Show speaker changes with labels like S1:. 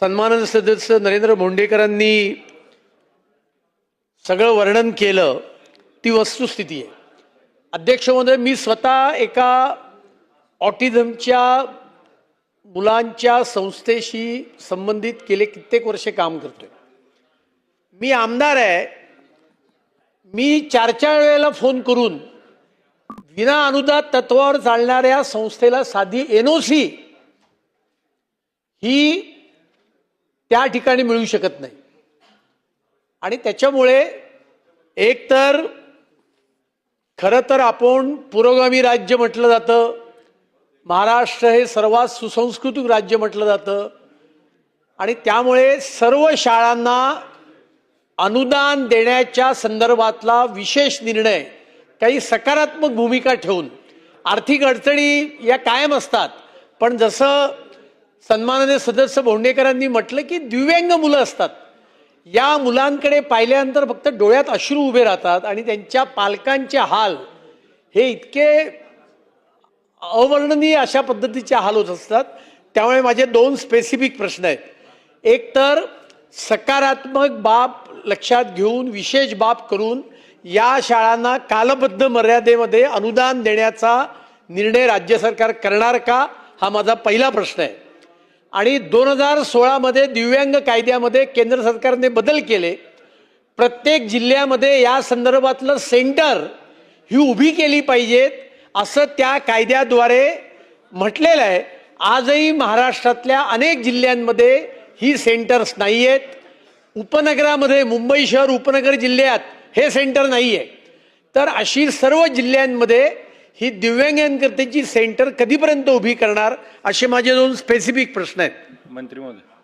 S1: सन्माननीय सदस्य नरेंद्र भोंडेकरांनी सगळं वर्णन केलं ती वस्तुस्थिती आहे. अध्यक्ष महोदय मी स्वतः एका ऑटिझमच्या मुलांच्या संस्थेशी संबंधित गेले कित्येक वर्षे काम करतोय. मी आमदार आहे. मी चार चार वेळेला फोन करून विना अनुदात तत्वावर चालणाऱ्या संस्थेला साधी एनओसी ही त्या ठिकाणी मिळू शकत नाही. आणि त्याच्यामुळे एकतर खरं तर आपण पुरोगामी राज्य म्हटलं जातं. महाराष्ट्र हे सर्वात सुसंस्कृतिक राज्य म्हटलं जातं. आणि त्यामुळे सर्व शाळांना अनुदान देण्याच्या संदर्भातला विशेष निर्णय काही सकारात्मक भूमिका ठेवून आर्थिक अडचणी या कायम असतात. पण जसं सन्माननीय सदस्य भोंडेकरांनी म्हटलं की दिव्यांग मुलं असतात. या मुलांकडे पाहिल्यानंतर फक्त डोळ्यात अश्रू उभे राहतात आणि त्यांच्या पालकांचे हाल हे इतके अवर्णनीय अशा पद्धतीचे हाल होत असतात. त्यामुळे माझे दोन स्पेसिफिक प्रश्न आहेत. एक तर सकारात्मक बाब लक्षात घेऊन विशेष बाब करून या शाळांना कालबद्ध मर्यादेमध्ये अनुदान देण्याचा निर्णय राज्य सरकार करणार का? हा माझा पहिला प्रश्न आहे. आणि दोन हजार सोळामध्ये दिव्यांग कायद्यामध्ये केंद्र सरकारने बदल केले. प्रत्येक जिल्ह्यामध्ये या संदर्भातलं सेंटर ही उभी केली पाहिजेत असं त्या कायद्याद्वारे म्हटलेलं आहे. आजही महाराष्ट्रातल्या अनेक जिल्ह्यांमध्ये ही सेंटर्स नाही आहेत उपनगरामध्ये मुंबई शहर उपनगर जिल्ह्यात हे सेंटर नाही आहे तर अशी सर्व जिल्ह्यांमध्ये ही दिव्यांगांकरतेची सेंटर कधीपर्यंत उभी करणार असे माझे दोन स्पेसिफिक प्रश्न आहेत.
S2: मंत्री महोदय.